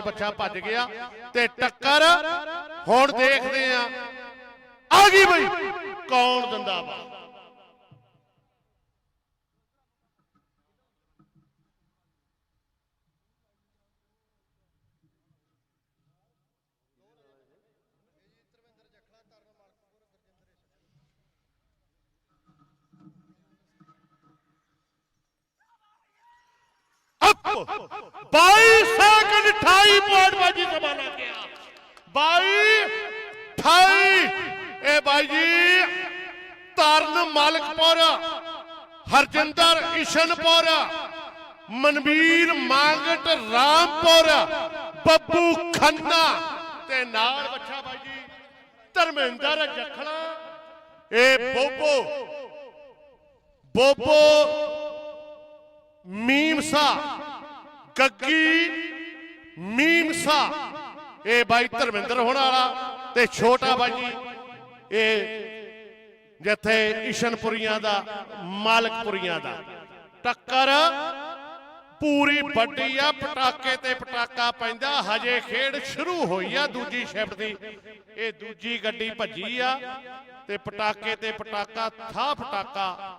ਬੱਚਾ ਭੱਜ ਗਿਆ ਤੇ ਟੱਕਰ ਹੁਣ ਦੇਖਦੇ ਆ। ਆ ਗਈ ਬਈ। ਕੌਣ ਦਿੰਦਾ ਵਾ ਅਪ 22 ਸੈਕਿੰਡ 28 ਪੁਆਇੰਟ ਬਾਜੀ ਸਮਾਨਾ ਗਿਆ। 22 28 ਇਹ ਬਾਈ ਜੀ, ਤਰਨ ਮਾਲਕਪੁਰ, ਹਰਜਿੰਦਰ ਇਸ਼ਨਪੁਰ, ਮਨਵੀਰ ਮਾਂਗਟ ਰਾਮਪੁਰ, ਬੱਬੂ ਖੰਨਾ ਤੇ ਨਾਲ ਬੱਚਾ ਬਾਈ ਜੀ, ਧਰਮਿੰਦਰ ਜਖਣਾ। ਇਹ ਬੋਬੋ ਬੋਬੋ ਮੀਮਸਾ, ਗੱਗੀ ਮੀਮਸਾ ਇਹ ਬਾਈ ਧਰਮਿੰਦਰ ਹੋਣ ਵਾਲਾ ਤੇ ਛੋਟਾ ਬਾਈ ਇਹ ਜਿੱਥੇ ਇਸ਼ਨਪੁਰੀਆਂ ਦਾ, ਮਾਲਕਪੁਰੀਆਂ ਦਾ। ਟੱਕਰ ਪੂਰੀ ਵੱਡੀ ਆ, ਪਟਾਕੇ ਤੇ ਪਟਾਕਾ ਪੈਂਦਾ। ਹਜੇ ਖੇਡ ਸ਼ੁਰੂ ਹੋਈ ਆ ਦੂਜੀ ਸ਼ਿਫਟ ਦੀ। ਇਹ ਦੂਜੀ ਗੱਡੀ ਭੱਜੀ ਆ ਤੇ ਪਟਾਕੇ ਤੇ ਪਟਾਕਾ, ਥਾ ਪਟਾਕਾ